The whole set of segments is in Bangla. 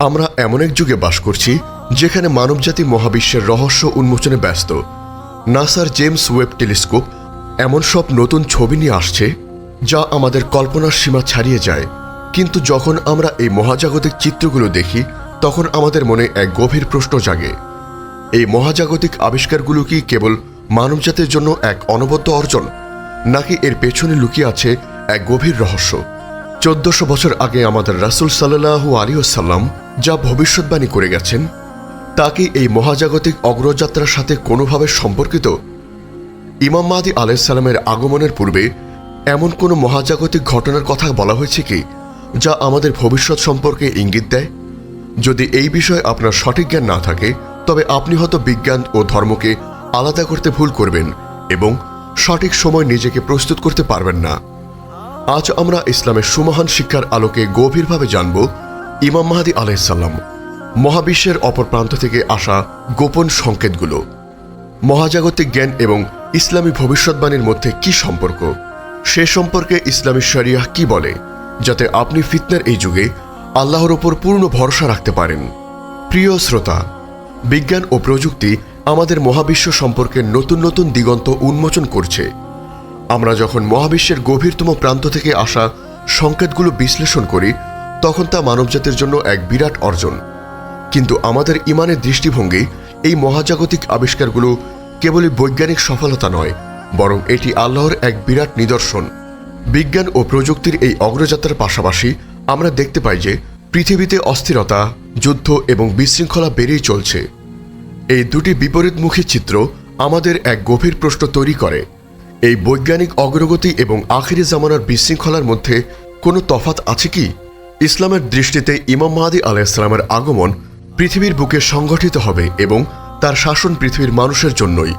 আমরা এমন এক যুগে বাস করছি যেখানে মানবজাতি মহাবিশ্বের রহস্য উন্মোচনে ব্যস্ত। নাসার জেমস ওয়েব টেলিস্কোপ এমন সব নতুন ছবি নিয়ে আসছে যা আমাদের কল্পনার সীমা ছাড়িয়ে যায়। কিন্তু যখন আমরা এই মহাজাগতিক চিত্রগুলো দেখি, তখন আমাদের মনে এক গভীর প্রশ্ন জাগে। এই মহাজাগতিক আবিষ্কারগুলো কি কেবল মানবজাতির জন্য এক অনবদ্য অর্জন, নাকি এর পেছনে লুকিয়ে আছে এক গভীর রহস্য? চোদ্দশো বছর আগে আমাদের রাসুল সাল্লাহু আলিউসাল্লাম যা ভবিষ্যৎবাণী করে গেছেন তা কি এই মহাজাগতিক অগ্রযাত্রার সাথে কোনোভাবে সম্পর্কিত ইমাম মাহাদি আলাইসাল্লামের আগমনের পূর্বে এমন কোনো মহাজাগতিক ঘটনার কথা বলা হয়েছে কি, যা আমাদের ভবিষ্যৎ সম্পর্কে ইঙ্গিত দেয়? যদি এই বিষয়ে আপনার সঠিক জ্ঞান না থাকে, তবে আপনি হয়তো বিজ্ঞান ও ধর্মকে আলাদা করতে ভুল করবেন এবং সঠিক সময় নিজেকে প্রস্তুত করতে পারবেন না। আজ আমরা ইসলামের সুমহান শিক্ষার আলোকে গভীরভাবে জানব ইমাম মাহাদি আলাইসাল্লাম মহাবিশ্বের অপর প্রান্ত থেকে আসা গোপন সংকেতগুলো, মহাজাগতিক জ্ঞান এবং ইসলামী ভবিষ্যৎবাণীর মধ্যে কি সম্পর্ক, সে সম্পর্কে ইসলামী শরিয়াহ কি বলে, যাতে আপনি ফিতনার এই যুগে আল্লাহর ওপর পূর্ণ ভরসা রাখতে পারেন। প্রিয় শ্রোতা, বিজ্ঞান ও প্রযুক্তি আমাদের মহাবিশ্ব সম্পর্কে নতুন নতুন দিগন্ত উন্মোচন করছে। আমরা যখন মহাবিশ্বের গভীরতম প্রান্ত থেকে আসা সংকেতগুলো বিশ্লেষণ করি, তখন তা মানবজাতির জন্য এক বিরাট অর্জন। কিন্তু আমাদের ইমানের দৃষ্টিভঙ্গি এই মহাজাগতিক আবিষ্কারগুলো কেবলই বৈজ্ঞানিক সফলতা নয়, বরং এটি আল্লাহর এক বিরাট নিদর্শন। বিজ্ঞান ও প্রযুক্তির এই অগ্রযাত্রার পাশাপাশি আমরা দেখতে পাই যে পৃথিবীতে অস্থিরতা, যুদ্ধ এবং বিশৃঙ্খলা বেড়েই চলছে। এই দুটি বিপরীতমুখী চিত্র আমাদের এক গভীর প্রশ্ন তৈরি করে। এই বৈজ্ঞানিক অগ্রগতি এবং আখিরি জামানার বিশৃঙ্খলার মধ্যে কোনো তফাত আছে কি? ইসলামের দৃষ্টিতে ইমাম মাহাদি আলাইসলামের আগমন পৃথিবীর বুকে সংগঠিত হবে এবং তার শাসন পৃথিবীর মানুষের জন্যই।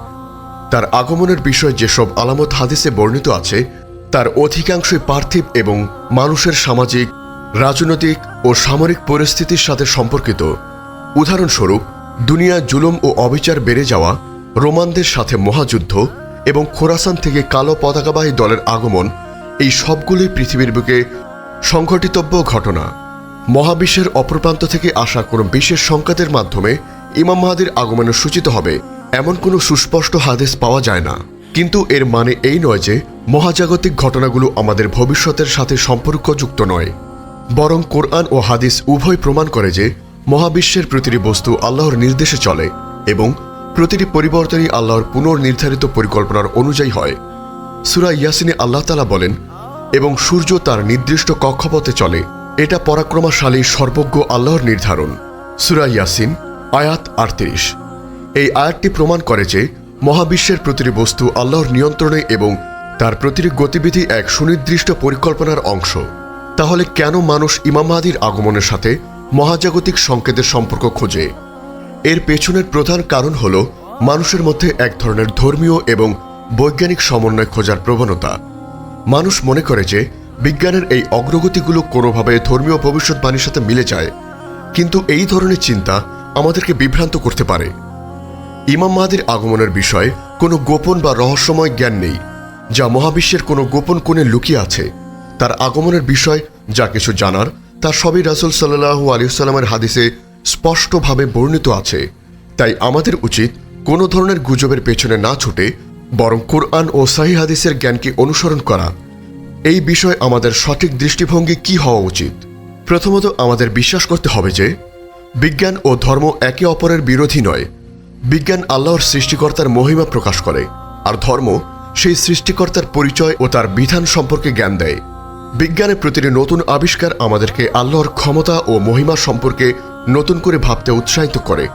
তার আগমনের বিষয়ে যেসব আলামত হাদিসে বর্ণিত আছে, তার অধিকাংশই পার্থিব এবং মানুষের সামাজিক, রাজনৈতিক ও সামরিক পরিস্থিতির সাথে সম্পর্কিত। উদাহরণস্বরূপ দুনিয়া জুলুম ও অবিচার বেড়ে যাওয়া, রোমানদের সাথে মহাযুদ্ধ এবং খোরাসান থেকে কালো পতাকাবাহী দলের আগমন এই সবগুলোই পৃথিবীর বুকে সংঘটিতব্য ঘটনা। মহাবিশ্বের অপরপ্রান্ত থেকে আসা কোনো বিশেষ সংকেতের মাধ্যমে ইমাম মাহাদির আগমনের সূচিত হবে এমন কোনো সুস্পষ্ট হাদিস পাওয়া যায় না। কিন্তু এর মানে এই নয় যে মহাজাগতিক ঘটনাগুলো আমাদের ভবিষ্যতের সাথে সম্পর্কযুক্ত নয়। বরং কোরআন ও হাদিস উভয় প্রমাণ করে যে মহাবিশ্বের প্রতিটি বস্তু আল্লাহর নির্দেশে চলে এবং প্রতিটি পরিবর্তনই আল্লাহর পুনর্নির্ধারিত পরিকল্পনার অনুযায়ী হয়। সুরা ইয়াসিনে আল্লাহ তালা বলেন, এবং সূর্য তার নির্দিষ্ট কক্ষপথে চলে। এটা পরাক্রমশালী, সর্বজ্ঞ আল্লাহর নির্ধারণ। সুরা ইয়াসিন, আয়াত আটত্রিশ। এই আয়াতটি প্রমাণ করে যে, মহাবিশ্বের প্রতিটি বস্তু আল্লাহর নিয়ন্ত্রণে এবং তার প্রতিটি গতিবিধি এক সুনির্দিষ্ট পরিকল্পনার অংশ। তাহলে কেন মানুষ ইমাম আগমনের সাথে মহাজাগতিক সংকেতের সম্পর্ক খোঁজে? এর পেছনের প্রধান কারণ হল মানুষের মধ্যে এক ধরনের ধর্মীয় এবং বৈজ্ঞানিক সমন্বয় খোঁজার প্রবণতা। মানুষ মনে করে যে, বিজ্ঞানের এই অগ্রগতিগুলো কোনোভাবে ধর্মীয় ভবিষ্যৎবাণীর সাথে মিলে যায়, কিন্তু এই ধরনের চিন্তা আমাদেরকে বিভ্রান্ত করতে পারে। ইমাম মাহাদির আগমনের বিষয়ে কোনো গোপন বা রহস্যময় জ্ঞান নেই, যা মহাবিশ্বের কোনো গোপন কোণে লুকিয়ে আছে। তার আগমনের বিষয়, যা কিছু জানার, তা সবই রাসুল সাল্লাহু আলিয়াল্লামের হাদিসে স্পষ্টভাবে বর্ণিত আছে, তাই আমাদের উচিত কোনো ধরনের গুজবের পেছনে না ছুটে বরং কোরআন ও সাহি হাদিসের জ্ঞানকে অনুসরণ করা। এই বিষয়ে আমাদের সঠিক দৃষ্টিভঙ্গি কি হওয়া উচিত? প্রথমত আমাদের বিশ্বাস করতে হবে যে, বিজ্ঞান ও ধর্ম একে অপরের বিরোধী নয়। বিজ্ঞান আল্লাহর সৃষ্টিকর্তার মহিমা প্রকাশ করে, আর ধর্ম সেই সৃষ্টিকর্তার পরিচয় ও তার বিধান সম্পর্কে জ্ঞান দেয়। বিজ্ঞানের প্রতিটি নতুন আবিষ্কার আমাদেরকে আল্লাহর ক্ষমতা ও মহিমা সম্পর্কে নতুন করে ভাবতে উৎসাহিত করে।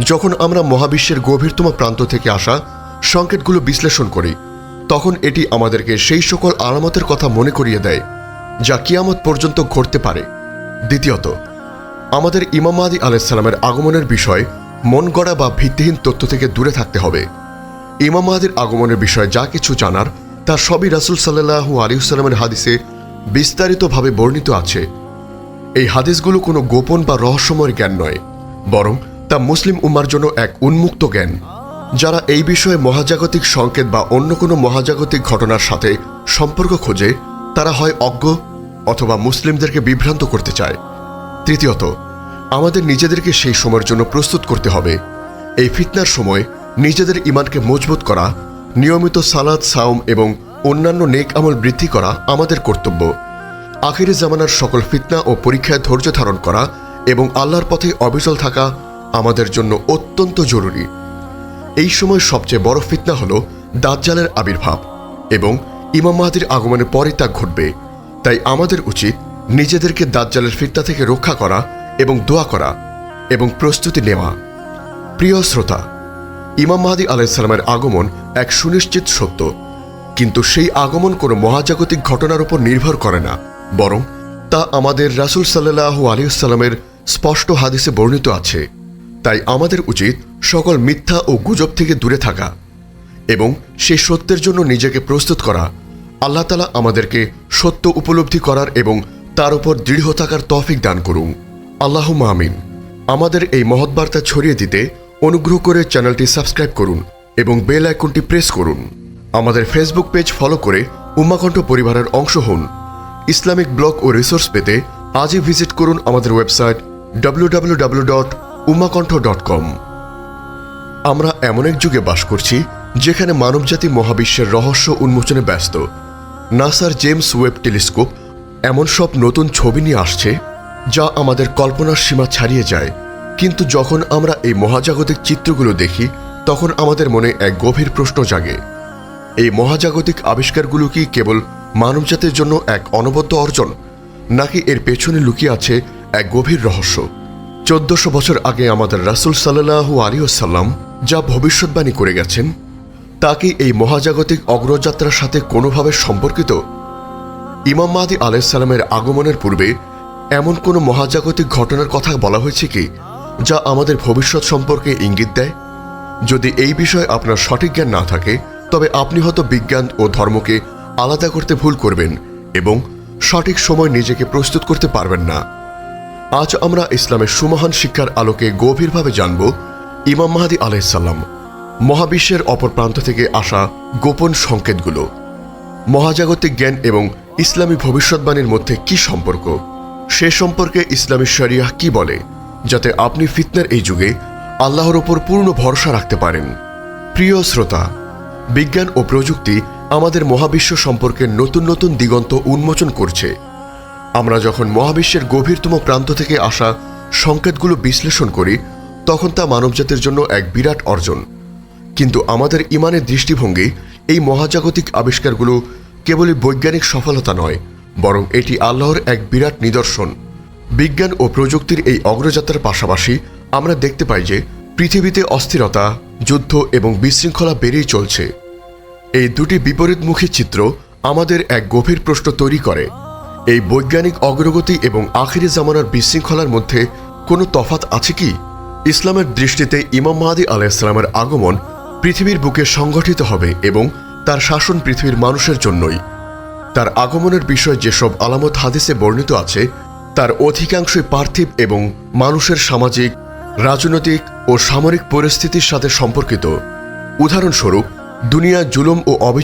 যখন আমরা মহাবিশ্বের গভীরতম প্রান্ত থেকে আসা সংকেতগুলো বিশ্লেষণ করি, তখন এটি আমাদেরকে সেই সকল আলামতের কথা মনে করিয়ে দেয়, যা কিয়ামত পর্যন্ত ঘটতে পারে। দ্বিতীয়ত, আমাদের ইমাম মাহাদি আলাইসাল্লামের আগমনের বিষয়ে মন গড়া বা ভিত্তিহীন তথ্য থেকে দূরে থাকতে হবে। ইমাম মাহাদির আগমনের বিষয়ে যা কিছু জানার, তা সবই রাসুল সাল্লাহু আলিউসাল্লামের হাদিসে বিস্তারিতভাবে বর্ণিত আছে। এই হাদিসগুলো কোনো গোপন বা রহস্যময় জ্ঞান নয়, বরং তা মুসলিম উম্মার জন্য এক উন্মুক্ত জ্ঞান। যারা এই বিষয়ে মহাজাগতিক সংকেত বা অন্য কোনো মহাজাগতিক ঘটনার সাথে সম্পর্ক খোঁজে, তারা হয় অজ্ঞ অথবা মুসলিমদেরকে বিভ্রান্ত করতে চায়। তৃতীয়ত, আমাদের নিজেদেরকে সেই সময়ের জন্য প্রস্তুত করতে হবে। এই ফিতনার সময় নিজেদের ইমানকে মজবুত করা, নিয়মিত সালাদ সাওম এবং অন্যান্য নেক আমল বৃদ্ধি করা আমাদের কর্তব্য। আখিরি জামানার সকল ফিতনা ও পরীক্ষায় ধৈর্য ধারণ করা এবং আল্লাহর পথে অবিচল থাকা আমাদের জন্য অত্যন্ত জরুরি। এই সময় সবচেয়ে বড় ফিতনা হল দাজ্জালের আবির্ভাব এবং ইমাম মাহাদির আগমনের পরে তা ঘটবে। তাই আমাদের উচিত নিজেদেরকে দাজ্জালের ফিতনা থেকে রক্ষা করা এবং দোয়া করা এবং প্রস্তুতি নেওয়া। প্রিয় শ্রোতা, ইমাম মাহাদি আলাইসালামের আগমন এক সুনিশ্চিত সত্য। কিন্তু সেই আগমন কোনো মহাজাগতিক ঘটনার উপর নির্ভর করে না। বরং তা আমাদের রাসুল সাল্লাহ আলিয়াল্লামের স্পষ্ট হাদিসে বর্ণিত আছে। তাই আমাদের উচিত সকল মিথ্যা ও গুজব থেকে দূরে থাকা এবং সেই সত্যের জন্য নিজেকে প্রস্তুত করা। আল্লাহ তালা আমাদেরকে সত্য উপলব্ধি করার এবং তার উপর দৃঢ় থাকার তফিক দান করুন। আল্লাহ আমিন। আমাদের এই মহৎ বার্তা ছড়িয়ে দিতে অনুগ্রহ করে চ্যানেলটি সাবস্ক্রাইব করুন এবং বেল আইকনটি প্রেস করুন। আমাদের ফেসবুক পেজ ফলো করে উম্মাকণ্ঠ পরিবারের অংশ হন। ইসলামিক ব্লগ ও রিসোর্স পেতে আজই ভিজিট করুন আমাদের ওয়েবসাইট ডাব্লিউ আমরা এমন এক যুগে বাস করছি যেখানে মানবজাতি মহাবিশ্বের রহস্য উন্মোচনে ব্যস্ত। নাসার জেমস ওয়েব টেলিস্কোপ এমন সব নতুন ছবি নিয়ে আসছে যা আমাদের কল্পনার সীমা ছাড়িয়ে যায়। কিন্তু যখন আমরা এই মহাজাগতিক চিত্রগুলো দেখি, তখন আমাদের মনে এক গভীর প্রশ্ন জাগে। এই মহাজাগতিক আবিষ্কারগুলো কি কেবল মানবজাতির জন্য এক অনবদ্য অর্জন, নাকি এর পেছনে লুকিয়ে আছে এক গভীর রহস্য। চোদ্দশো বছর আগে আমাদের রাসুল সাল্লাহু আলিয়াল্লাম যা ভবিষ্যৎবাণী করে গেছেন, তা কি এই মহাজাগতিক অগ্রযাত্রার সাথে কোনোভাবে সম্পর্কিত? ইমাম মাহাদি আলাইসাল্লামের আগমনের পূর্বে এমন কোনো মহাজাগতিক ঘটনার কথা বলা হয়েছে কি, যা আমাদের ভবিষ্যৎ সম্পর্কে ইঙ্গিত দেয়? যদি এই বিষয়ে আপনার সঠিক জ্ঞান না থাকে, তবে আপনি হয়তো বিজ্ঞান ও ধর্মকে আলাদা করতে ভুল করবেন এবং সঠিক সময় নিজেকে প্রস্তুত করতে পারবেন না। আজ আমরা ইসলামের সুমহান শিক্ষার আলোকে গভীরভাবে জানব ইমাম মাহাদি আলাইসাল্লাম মহাবিশ্বের অপর প্রান্ত থেকে আসা গোপন সংকেতগুলো, মহাজাগতিক জ্ঞান এবং ইসলামী ভবিষ্যৎবাণীর মধ্যে কি সম্পর্ক, সে সম্পর্কে ইসলামী শরিয়াহ কি বলে, যাতে আপনি ফিতনার এই যুগে আল্লাহর ওপর পূর্ণ ভরসা রাখতে পারেন। প্রিয় শ্রোতা, বিজ্ঞান ও প্রযুক্তি আমাদের মহাবিশ্ব সম্পর্কে নতুন নতুন দিগন্ত উন্মোচন করছে। আমরা যখন মহাবিশ্বের গভীরতম প্রান্ত থেকে আসা সংকেতগুলো বিশ্লেষণ করি, তখন তা মানবজাতির জন্য এক বিরাট অর্জন। কিন্তু আমাদের ইমানের দৃষ্টিভঙ্গি এই মহাজাগতিক আবিষ্কারগুলো কেবলই বৈজ্ঞানিক সফলতা নয়, বরং এটি আল্লাহর এক বিরাট নিদর্শন। বিজ্ঞান ও প্রযুক্তির এই অগ্রযাত্রার পাশাপাশি আমরা দেখতে পাই যে পৃথিবীতে অস্থিরতা, যুদ্ধ এবং বিশৃঙ্খলা বেড়েই চলছে। এই দুটি বিপরীতমুখী চিত্র আমাদের এক গভীর প্রশ্ন তৈরি করে। এই বৈজ্ঞানিক অগ্রগতি এবং আখিরি জামানার বিশৃঙ্খলার মধ্যে কোনো তফাত আছে কি? ইসলামের দৃষ্টিতে ইমাম মাহাদি আলাইসলামের আগমন পৃথিবীর বুকে সংগঠিত হবে এবং তার শাসন পৃথিবীর মানুষের জন্যই। তার আগমনের বিষয়ে যেসব আলামত হাদিসে বর্ণিত আছে, তার অধিকাংশই পার্থিব এবং মানুষের সামাজিক, রাজনৈতিক ও সামরিক পরিস্থিতির সাথে সম্পর্কিত। উদাহরণস্বরূপ দুনিয়া জুলুম ও অবি